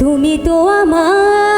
তুমি তো আমার